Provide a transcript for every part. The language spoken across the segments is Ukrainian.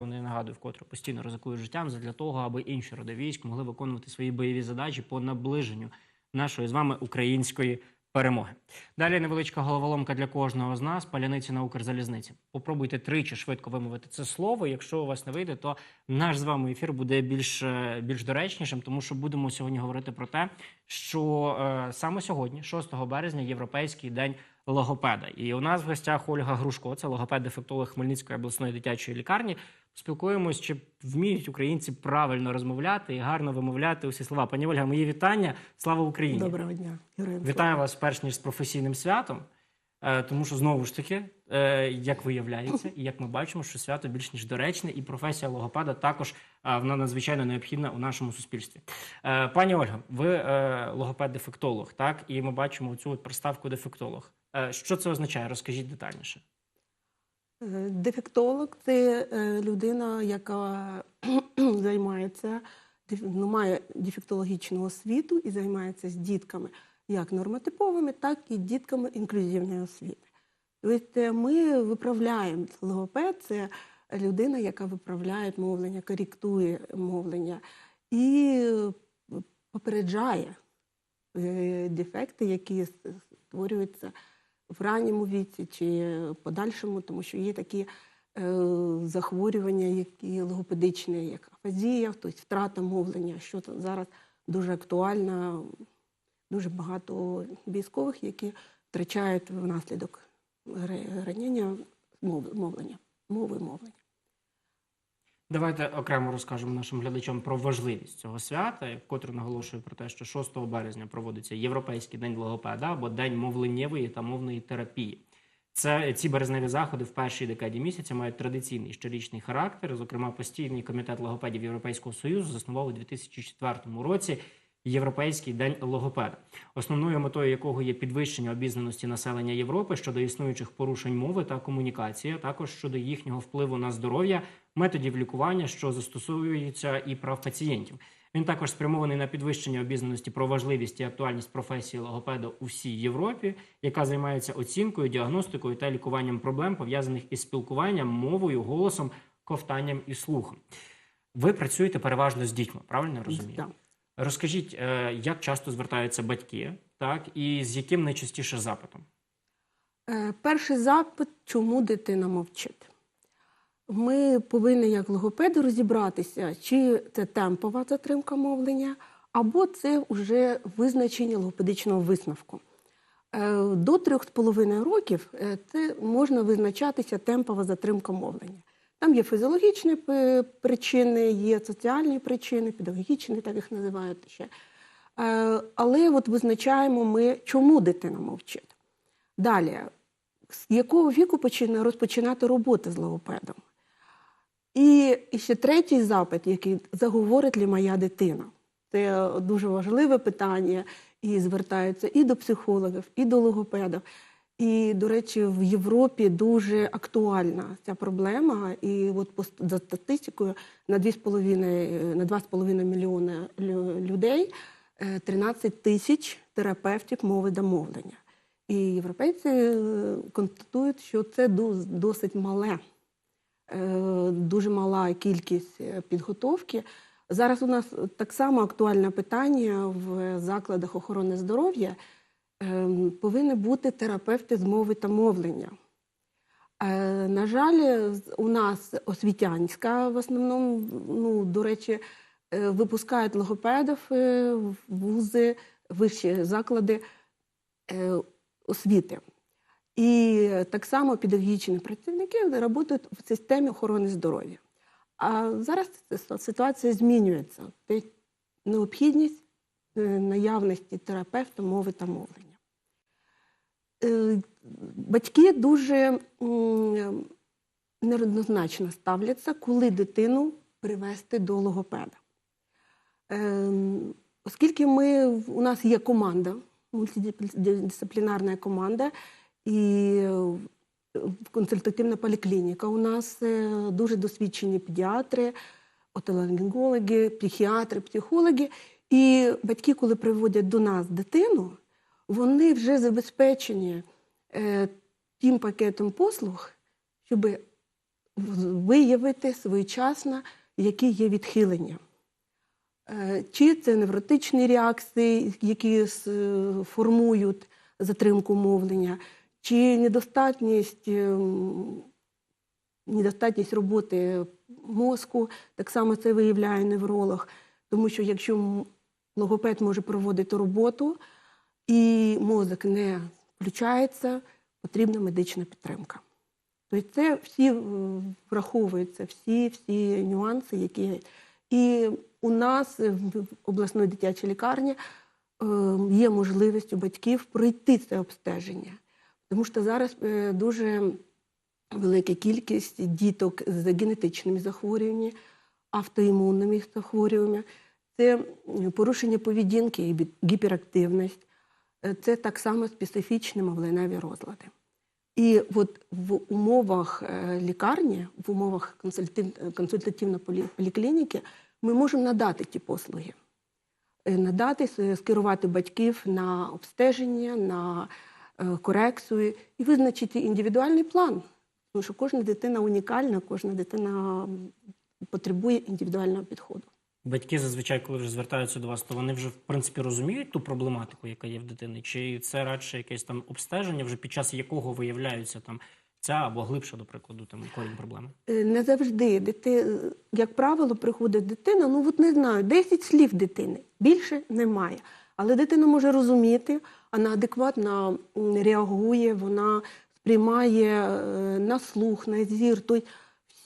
Вони нагадую, вкотре постійно ризикують життям для того, аби інші роди військ могли виконувати свої бойові задачі по наближенню нашої з вами української перемоги. Далі невеличка головоломка для кожного з нас. Паляниці на Укрзалізниці. Попробуйте тричі швидко вимовити це слово. Якщо у вас не вийде, то наш з вами ефір буде більш, е, більш доречнішим, тому що будемо сьогодні говорити про те, що е, саме сьогодні, 6 березня, європейський день логопеда. І у нас в гостях Ольга Грушко, це логопед-дефектолог Хмельницької обласної дитячої лікарні. Спілкуємось, чи вміють українці правильно розмовляти і гарно вимовляти усі слова. Пані Ольга, мої вітання. Слава Україні! Доброго дня, Героям Вітаю вас перш ніж з професійним святом. е, Тому що знову ж таки, е, як виявляється, і як ми бачимо, що свято більш ніж доречне, і професія логопеда також е, вона надзвичайно необхідна у нашому суспільстві. Пані Ольга, ви логопед-дефектолог, так? І ми бачимо цю от приставку дефектолог. Що це означає? Розкажіть детальніше. Дефектолог це е, людина, яка займається ну, має дефектологічну освіту і займається з дітками як нормотиповими, так і дітками інклюзивної освіти. Тобто ми виправляємо логопед, це людина, яка виправляє мовлення, коректує мовлення і попереджає е, дефекти, які створюються в ранньому віці чи подальшому, тому що є такі е, захворювання, які логопедичні, як афазія, тобто втрата мовлення, що зараз дуже актуально. Дуже багато військових, які втрачають внаслідок ранення мовлення, мови мовлення. Давайте окремо розкажемо нашим глядачам про важливість цього свята. Вкотре наголошую про те, що 6 березня проводиться Європейський день логопеда або День мовленнєвої та мовної терапії. Це ці березневі заходи в першій декаді місяця мають традиційний щорічний характер. Зокрема, постійний комітет логопедів Європейського союзу заснував у 2004 році Європейський день логопеда, основною метою якого є підвищення обізнаності населення Європи щодо існуючих порушень мови та комунікації, а також щодо їхнього впливу на здоров'я, методів лікування, що застосовуються і прав пацієнтів. Він також спрямований на підвищення обізнаності про важливість і актуальність професії логопеда у всій Європі, яка займається оцінкою, діагностикою та лікуванням проблем, пов'язаних із спілкуванням, мовою, голосом, ковтанням і слухом. Ви працюєте переважно з дітьми, правильно розумію? Да. Розкажіть, е, як часто звертаються батьки, так і з яким найчастіше запитом? Е, Перший запит, чому дитина мовчить. Ми повинні як логопеди розібратися, чи це темпова затримка мовлення, або це вже визначення логопедичного висновку. Е, До 3,5 років це можна визначатися темпова затримка мовлення. Там є фізіологічні причини, є соціальні причини, педагогічні, так їх називають ще. Е, Але от визначаємо ми, чому дитина мовчить. Далі, з якого віку починає розпочинати роботи з логопедом? І ще третій запит, який заговорить ли моя дитина. Це дуже важливе питання, і звертаються і до психологів, і до логопедів. І, до речі, в Європі дуже актуальна ця проблема. І от за статистикою на 2,5 на 2,5 мільйони лю- людей е, 13 тисяч терапевтів мови та мовлення. І європейці е, констатують, що це досить мале, е, дуже мала кількість е, підготовки. Зараз у нас так само актуальне питання в закладах охорони здоров'я. Ем, Повинні бути терапевти з мови та мовлення. Е, На жаль, у нас освітянська в основному, ну, до речі, е, випускають логопедів е, вузи, вищі заклади освіти. І так само педагогічні працівники працюють в системі охорони здоров'я. А зараз ситуація змінюється. Необхідність наявності терапевта мови та мовлення. Е, Батьки дуже неоднозначно ставляться, коли дитину привести до логопеда. Ем, Оскільки ми, у нас є команда, мультидисциплінарна команда, і е, консультативна поліклініка. У нас е, дуже досвідчені педіатри, отоларингологи, психіатри, психологи. І батьки, коли приводять до нас дитину, вони вже забезпечені е, тим пакетом послуг, щоб виявити своєчасно, які є відхилення. Е, Чи це невротичні реакції, які е, формують затримку мовлення, чи недостатність, недостатність роботи мозку, так само це виявляє невролог. Тому що якщо логопед може проводити роботу і мозок не включається, потрібна медична підтримка. Тобто це всі е, враховуються, всі, всі нюанси, які є. І у нас в обласної дитячій лікарні е, є можливість у батьків пройти це обстеження. Тому що зараз е, дуже велика кількість діток з генетичними захворюваннями, автоімунними захворюваннями. Це порушення поведінки і гіперактивність. Е, Це так само специфічні мовленеві розлади. І от в умовах е, лікарні, в умовах консультатив- консультативно-полі- поліклініки ми можемо надати ті послуги. Е, Надати, скерувати батьків на обстеження, на корекцію і визначити індивідуальний план. Тому що кожна дитина унікальна, кожна дитина потребує індивідуального підходу. Батьки зазвичай, коли вже звертаються до вас, то вони вже в принципі розуміють ту проблематику, яка є в дитини, чи це радше якесь там обстеження, вже під час якого виявляються там ця або глибша, до прикладу, там корінь проблеми. Е, Не завжди дити, як правило, приходить дитина. Ну от не знаю, 10 слів дитини більше немає. Але дитина може розуміти, вона адекватно реагує, вона сприймає е, на слух, на зір. Тобто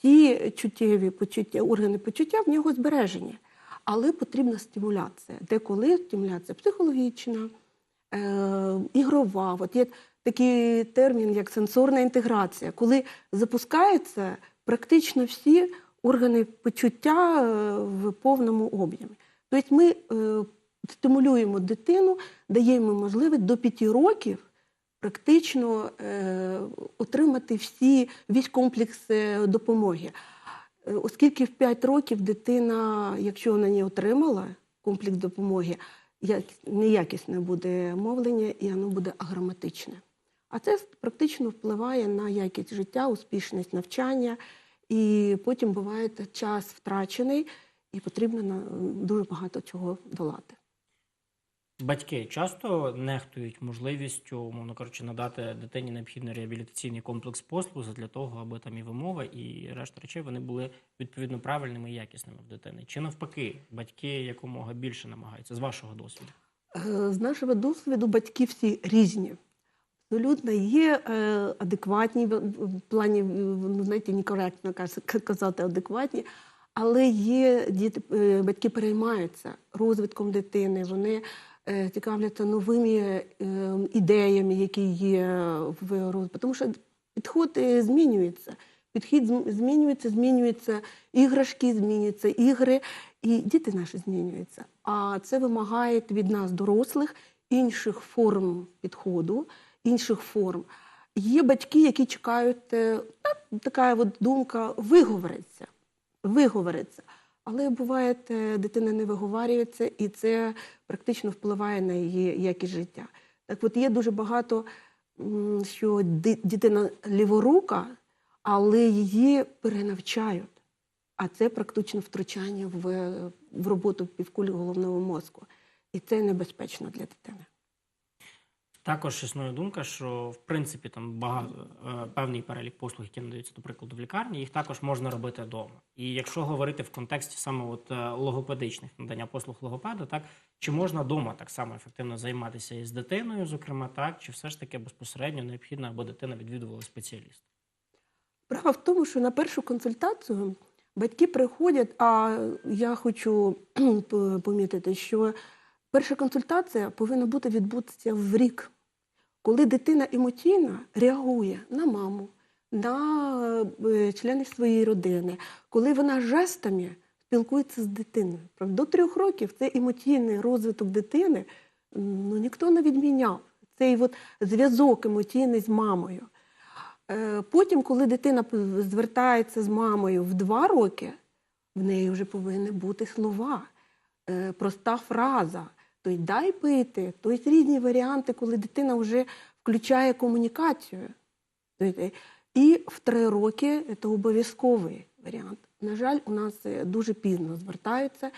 всі чуттєві почуття, органи почуття в нього збережені. Але потрібна стимуляція. Деколи стимуляція психологічна, е, ігрова. От є такий термін, як сенсорна інтеграція, коли запускаються практично всі органи почуття е, в повному об'ємі. Тобто ми е, стимулюємо дитину, даємо можливість до 5 років практично е, отримати всі весь комплекс е, допомоги. Е, Оскільки в 5 років дитина, якщо вона не отримала комплекс допомоги, неякісне буде мовлення і воно буде аграматичне. А це практично впливає на якість життя, успішність навчання, і потім буває час втрачений, і потрібно дуже багато чого долати. Батьки часто нехтують можливістю, умовно кажучи, надати дитині необхідний реабілітаційний комплекс послуг для того, аби там і вимова, і решта речей вони були відповідно правильними і якісними в дитини. Чи навпаки, батьки якомога більше намагаються з вашого досвіду? Е, З нашого досвіду батьки всі різні. Абсолютно є е, адекватні в плані, ну, знаєте, некоректно казати адекватні, але є діти, е, батьки переймаються розвитком дитини, вони цікавляться новими е, ідеями, які є в розвитку. Тому що підход е, змінюється. Підхід зм- змінюється, іграшки, змінюються ігри, і діти наші змінюються. А це вимагає від нас, дорослих, інших форм підходу, інших форм. Є батьки, які чекають, е, та, така от думка виговориться, виговориться. Але буває, дитина не виговарюється, і це практично впливає на її якість життя. Так от є дуже багато, що ди- дитина ліворука, але її перенавчають. А це практично втручання в, в роботу півкулі головного мозку. І це небезпечно для дитини. Також існує думка, що в принципі там багато е, певний перелік послуг, які надаються, до прикладу, в лікарні, їх також можна робити вдома. І якщо говорити в контексті саме от е, логопедичних надання послуг логопеда, так чи можна вдома так само ефективно займатися із дитиною, зокрема, так, чи все ж таки безпосередньо необхідно, аби дитина відвідувала спеціаліста? Справа в тому, що на першу консультацію батьки приходять, а я хочу помітити, що перша консультація повинна бути відбутися в рік, коли дитина емоційно реагує на маму, на е, членів своєї родини, коли вона жестами спілкується з дитиною. До трьох років це емоційний розвиток дитини ну, ніхто не відміняв. Цей от зв'язок емоційний з мамою. Е, Потім, коли дитина звертається з мамою в два роки, в неї вже повинні бути слова, е, проста фраза. Тобто дай пити, тобто різні варіанти, коли дитина вже включає комунікацію. І в три роки це обов'язковий варіант. На жаль, у нас е, дуже пізно звертаються.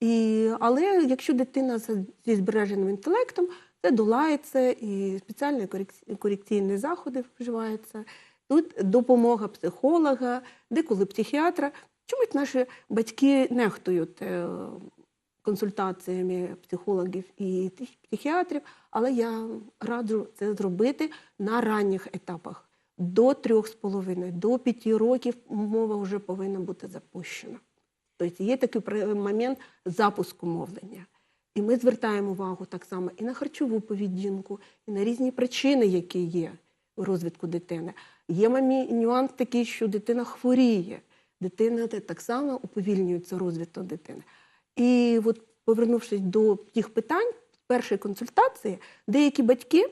І, але якщо дитина зі збереженим інтелектом, це долається і спеціальні корекційні заходи вживаються. Тут допомога психолога, деколи психіатра. Чомусь наші батьки нехтують е, консультаціями психологів і психіатрів, але я раджу це зробити на ранніх етапах. До трьох з половиною, до п'яти років мова вже повинна бути запущена. Тобто є такий момент запуску мовлення. І ми звертаємо увагу так само і на харчову поведінку, і на різні причини, які є у розвитку дитини. Є нюанс такий, що дитина хворіє, дитина так само уповільнюється розвиток дитини. І от повернувшись до тих питань, першої консультації, деякі батьки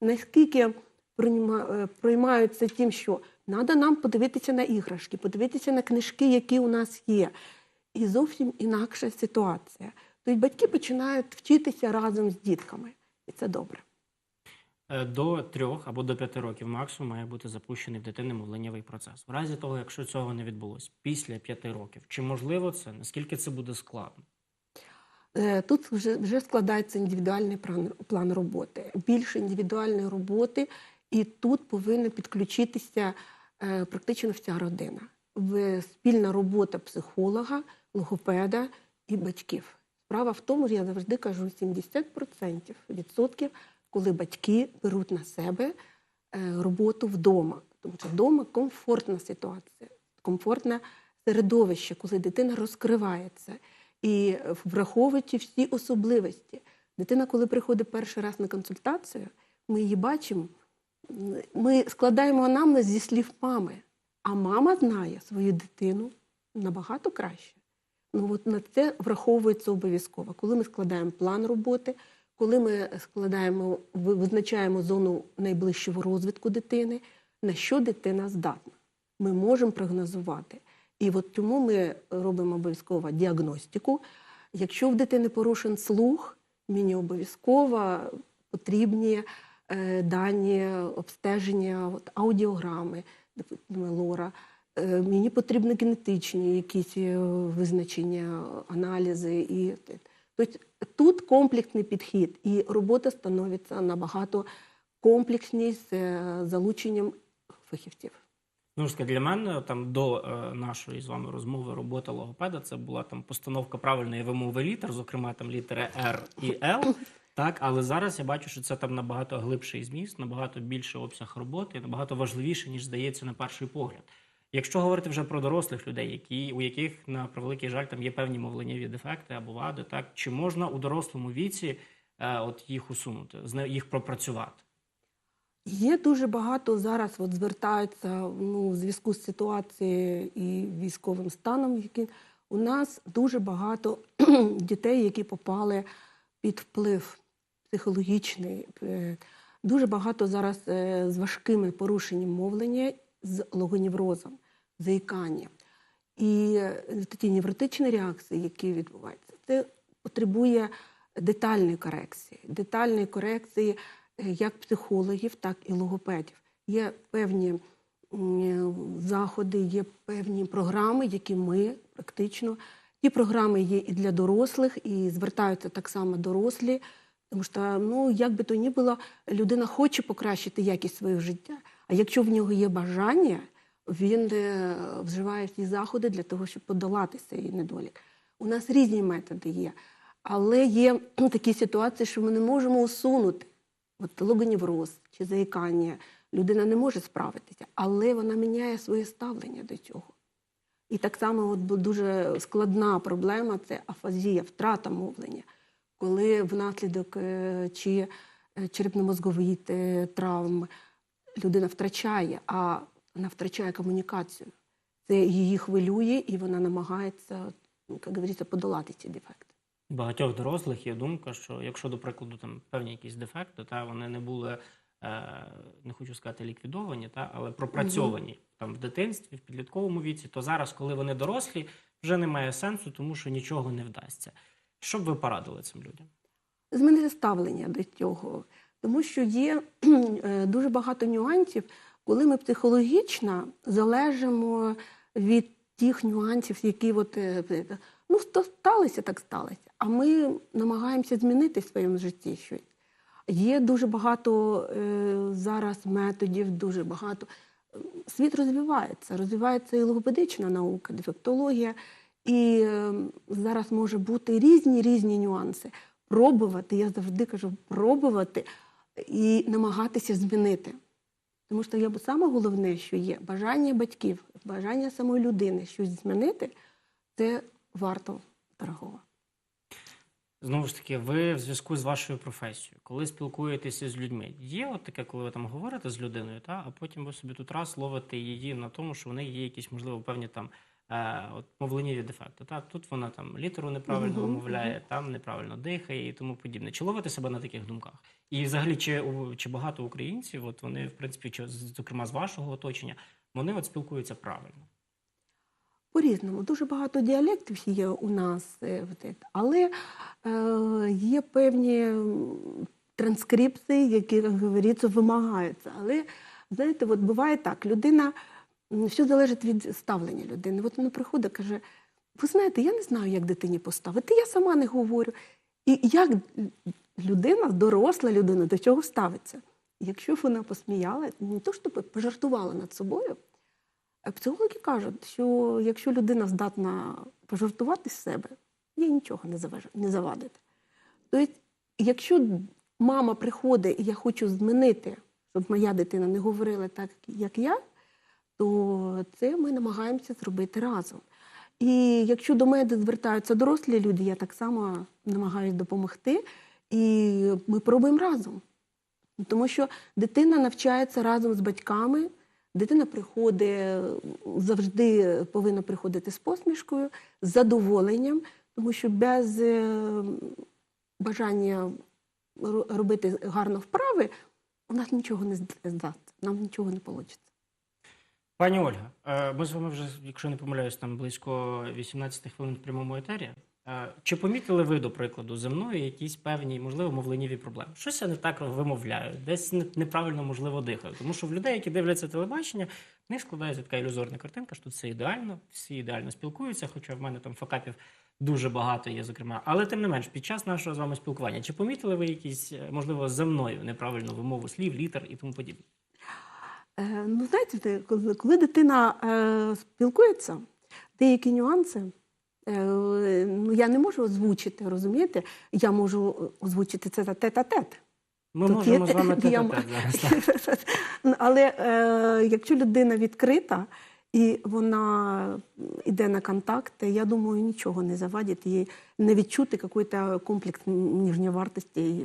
наскільки е, приймаються тим, що треба нам подивитися на іграшки, подивитися на книжки, які у нас є. І зовсім інакша ситуація. Тобто батьки починають вчитися разом з дітками, і це добре. Е, До трьох або до п'яти років максимум має бути запущений в дитини мовленнєвий процес. В разі того, якщо цього не відбулось після п'яти років, чи можливо це? Наскільки це буде складно? Е, Тут вже, вже складається індивідуальний план, план роботи. Більше індивідуальної роботи, і тут повинна підключитися е, практично вся родина. В спільна робота психолога, логопеда і батьків. Справа в тому, я завжди кажу, 70% відсотків, коли батьки беруть на себе е, роботу вдома. Тому що вдома комфортна ситуація, комфортне середовище, коли дитина розкривається. І враховуючи всі особливості. Дитина, коли приходить перший раз на консультацію, ми її бачимо, ми складаємо анамнез зі слів мами, а мама знає свою дитину набагато краще. Ну, от на це враховується обов'язково. Коли ми складаємо план роботи, коли ми складаємо, ви- визначаємо зону найближчого розвитку дитини, на що дитина здатна. Ми можемо прогнозувати. І от тому ми робимо обов'язково діагностику. Якщо в дитини порушен слух, мені обов'язково потрібні е, дані обстеження, от, аудіограми, лора. Е, мені потрібні генетичні якісь е, визначення, аналізи. І, тобто тут комплексний підхід, і робота становиться набагато комплексність з е, залученням фахівців. Ну, ж для мене там до е, нашої з вами розмови робота логопеда це була там постановка правильної вимови літер, зокрема там літери R і L. Так, але зараз я бачу, що це там набагато глибший зміст, набагато більший обсяг роботи, набагато важливіше, ніж здається на перший погляд. Якщо говорити вже про дорослих людей, які у яких на превеликий жаль там є певні мовленнєві дефекти або вади, так чи можна у дорослому віці е, от їх усунути, їх пропрацювати? Є дуже багато зараз от звертаються ну, в зв'язку з ситуацією і військовим станом, які у нас дуже багато дітей, які попали під вплив психологічний. Е, Дуже багато зараз е, з важкими порушенням мовлення, з логоневрозом, заїканням. І е, такі невротичні реакції, які відбуваються, це потребує детальної корекції, детальної корекції е, як психологів, так і логопедів. Є певні заходи, є певні програми, які ми практично. Ті програми є і для дорослих, і звертаються так само дорослі. Тому що, ну, як би то ні було, людина хоче покращити якість свого життя. А якщо в нього є бажання, він е, вживає всі заходи для того, щоб подолати цей недолік. У нас різні методи є, але є такі ситуації, що ми не можемо усунути. От логоневроз чи заїкання. Людина не може справитися, але вона міняє своє ставлення до цього. І так само от дуже складна проблема це афазія, втрата мовлення, коли внаслідок е, чи е, черепно-мозгової е, травм людина втрачає, а вона втрачає комунікацію. Це її хвилює, і вона намагається, ну, як говориться, подолати ці дефекти. Багатьох дорослих є думка, що якщо, до прикладу, там певні якісь дефекти, та вони не були, е, не хочу сказати ліквідовані, та, але пропрацьовані там в дитинстві, в підлітковому віці, то зараз, коли вони дорослі, вже немає сенсу, тому що нічого не вдасться. Що б ви порадили цим людям? змінити ставлення до цього, тому що є е, дуже багато нюансів коли ми психологічно залежимо від тих нюансів, які от, е, е, ну, сталося, так сталося. А ми намагаємося змінити в своєму житті щось. Є дуже багато зараз методів, дуже багато. Світ розвивається, розвивається і логопедична наука, дефектологія. І зараз може бути різні різні нюанси. Пробувати, я завжди кажу, пробувати і намагатися змінити. Тому що саме головне, що є бажання батьків, бажання самої людини щось змінити, це варто дорогого. Знову ж таки, ви в зв'язку з вашою професією, коли спілкуєтеся з людьми, є от таке, коли ви там говорите з людиною, та а потім ви собі тут раз ловите її на тому, що в неї є якісь, можливо, певні там от мовленнєві дефекти. Так, тут вона там літеру неправильно вимовляє, там неправильно дихає і тому подібне. Чи ловите себе на таких думках? І взагалі, чи, чи багато українців, от вони, в принципі, чи, зокрема з вашого оточення, вони от спілкуються правильно? По-різному. Дуже багато діалектів є у нас, е, але е, є певні транскрипції, які, як говориться, вимагаються. Але знаєте, от буває так, людина, все залежить від ставлення людини. От вона приходить, каже: ви знаєте, я не знаю, як дитині поставити, я сама не говорю. І як людина, доросла людина, до чого ставиться? Якщо б вона посміяла, не то, що пожартувала над собою. Психологи кажуть, що якщо людина здатна пожартувати з себе, їй нічого не завадить. Тобто, якщо мама приходить і я хочу змінити, щоб моя дитина не говорила так, як я, то це ми намагаємося зробити разом. І якщо до мене звертаються дорослі люди, я так само намагаюся допомогти, і ми пробуємо разом. Тому що дитина навчається разом з батьками, дитина приходить завжди повинна приходити з посмішкою, з задоволенням, тому що без е, бажання робити гарно вправи у нас нічого не здасться, нам нічого не вийде. Пані Ольга, е, ми з вами вже, якщо не помиляюсь, там близько 18 хвилин в прямому етері. Е, Чи помітили ви, до прикладу, зі мною якісь певні, можливо, мовленнєві проблеми? Щось я не так вимовляю, десь неправильно, можливо, дихаю. Тому що в людей, які дивляться телебачення, в них складається така ілюзорна картинка, що тут все ідеально, всі ідеально спілкуються, хоча в мене там факапів дуже багато є, зокрема. Але тим не менш, під час нашого з вами спілкування, чи помітили ви якісь, е, можливо, за мною неправильну вимову слів, літер і тому подібне? Е, ну, знаєте, коли, дитина е, спілкується, деякі нюанси. е, Ну, я не можу озвучити, розумієте? Я можу озвучити це за тет-а-тет. Ми Тут можемо є- з вами тет-а-тет зараз. Ну, Але е, якщо людина відкрита і вона йде на контакти, я думаю, нічого не завадить їй не відчути якийсь комплекс нижньовартості.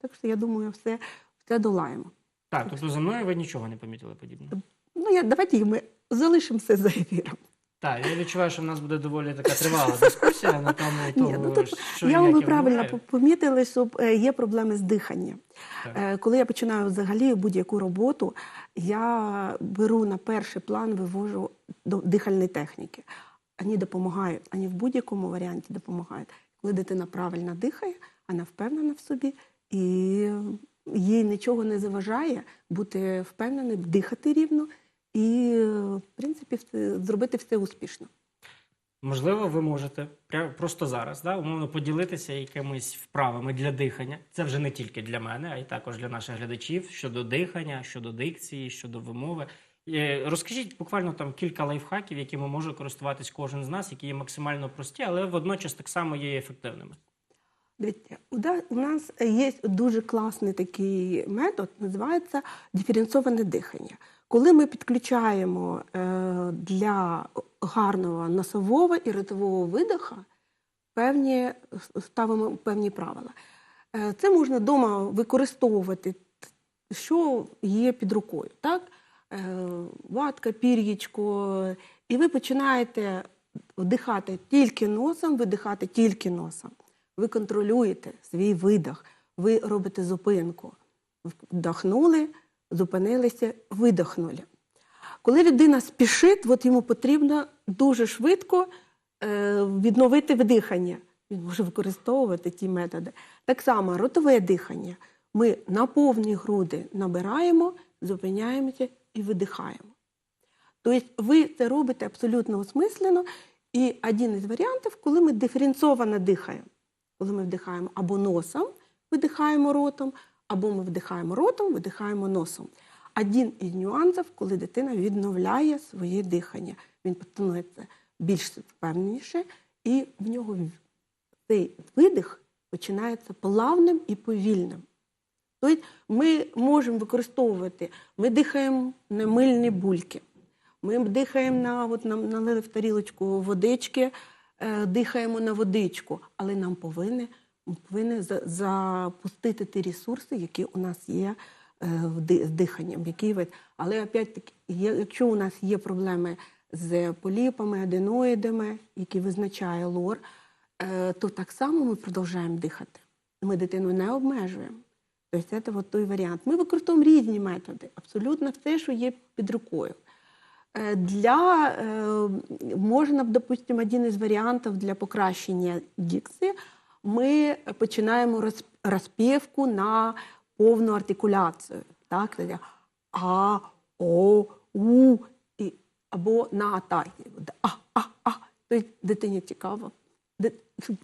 Так що я думаю, все, все долаємо. Так, тобто за мною ви нічого не помітили подібного. Ну, я, давайте ми залишимо все за ефіром. Так, я відчуваю, що в нас буде доволі така тривала дискусія на тому, Ні, того, ну, тут що я вам ви правильно по- помітили, що е, є проблеми з диханням. Так. Е, Коли я починаю взагалі будь-яку роботу, я беру на перший план, вивожу до дихальної техніки. Вони допомагають, вони в будь-якому варіанті допомагають. Коли дитина правильно дихає, вона впевнена в собі і їй нічого не заважає бути впевненим, дихати рівно і, в принципі, зробити все успішно. Можливо, ви можете пря- просто зараз да, умовно поділитися якимись вправами для дихання. Це вже не тільки для мене, а й також для наших глядачів щодо дихання, щодо дикції, щодо вимови. Е, Розкажіть буквально там кілька лайфхаків, якими може користуватись кожен з нас, які є максимально прості, але водночас так само є ефективними. Дивіться, у нас є дуже класний такий метод, називається диференцоване дихання. Коли ми підключаємо е, для гарного носового і ротового видоха певні, ставимо певні правила. Е, це можна вдома використовувати, що є під рукою. Так? Е, ватка, пір'ячко, і ви починаєте вдихати тільки носом, видихати тільки носом. Ви контролюєте свій видох, ви робите зупинку. Вдохнули, зупинилися, видохнули. Коли людина спішить, от йому потрібно дуже швидко е, відновити вдихання. Він може використовувати ті методи. Так само ротове дихання. Ми на повні груди набираємо, зупиняємося і видихаємо. Тобто ви це робите абсолютно осмислено. І один із варіантів, коли ми диференційовано дихаємо, коли ми вдихаємо або носом, видихаємо ротом, або ми вдихаємо ротом, видихаємо носом. Один із нюансів, коли дитина відновляє своє дихання, він становиться більш впевненіше, і в нього цей видих починається плавним і повільним. Тобто ми можемо використовувати, ми дихаємо на мильні бульки, ми дихаємо на от нам налили в тарілочку водички, дихаємо на водичку, але нам повинні, повинні запустити ті ресурси, які у нас є е, в диханням. Які вид. Але опять-таки, якщо у нас є проблеми з поліпами, аденоїдами, які визначає лор, е, то так само ми продовжуємо дихати. Ми дитину не обмежуємо. Тобто це от той варіант. Ми використовуємо різні методи, абсолютно все, що є під рукою. Е, Для е, можна, допустимо, один із варіантів для покращення дикції. Ми починаємо розпівку на повну артикуляцію. Так? А, О, У, і, або на атаки. А, а, а. Тобто дитині цікаво.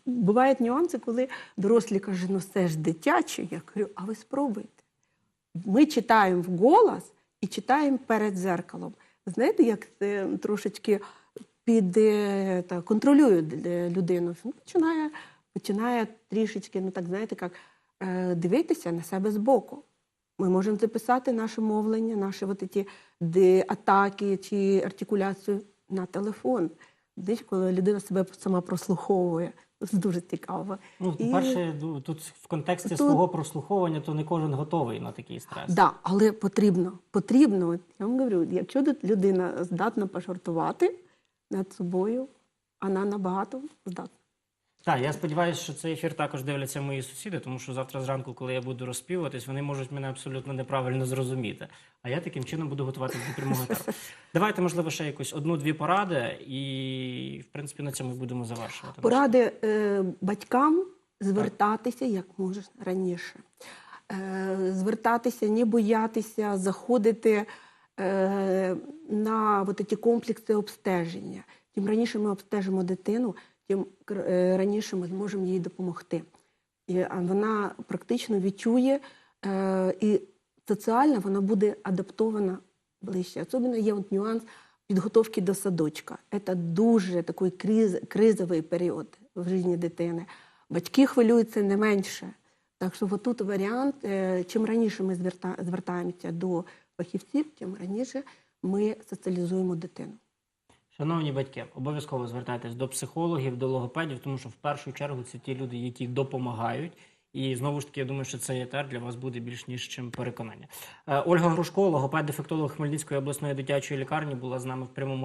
Бувають нюанси, коли дорослі кажуть, ну це ж дитяче. Я кажу, а ви спробуйте. Ми читаємо вголос і читаємо перед зеркалом. Знаєте, як це трошечки під е, та, контролює людину. Починає, починає трішечки, ну так знаєте, як е, дивитися на себе збоку. Ми можемо записати наше мовлення, наші от ті, атаки чи артикуляцію на телефон. Коли людина себе сама прослуховує. Дуже цікаво. Ну, І- по-перше, ду- тут в контексті Тут- свого прослуховування, то не кожен готовий на такий стрес. Да, але потрібно. Потрібно. От Я вам говорю, якщо людина здатна пожартувати над собою, вона набагато здатна. Так, я сподіваюся, що цей ефір також дивляться мої сусіди, тому що завтра зранку, коли я буду розпівуватись, вони можуть мене абсолютно неправильно зрозуміти. А я таким чином буду готуватися до прямого етеру. Давайте, можливо, ще якусь одну-дві поради, і в принципі на цьому будемо завершувати. Поради е, батькам звертатися як можна раніше. Е, звертатися, не боятися, заходити е, на от ці комплекси обстеження. Чим раніше ми обстежимо дитину, тим е, раніше ми зможемо їй допомогти. І вона практично відчує е, і соціально вона буде адаптована ближче. Особливо є от нюанс підготовки до садочка. Це дуже такий криз, кризовий період в житті дитини. Батьки хвилюються не менше. Так що тут варіант, е, чим раніше ми звертаємося до фахівців, тим раніше ми соціалізуємо дитину. Шановні батьки, обов'язково звертайтесь до психологів, до логопедів, тому що в першу чергу це ті люди, які допомагають. І знову ж таки, я думаю, що цей етер для вас буде більш ніж чим переконання. Е, Ольга Грушко, логопед, дефектолог Хмельницької обласної дитячої лікарні, була з нами в прямому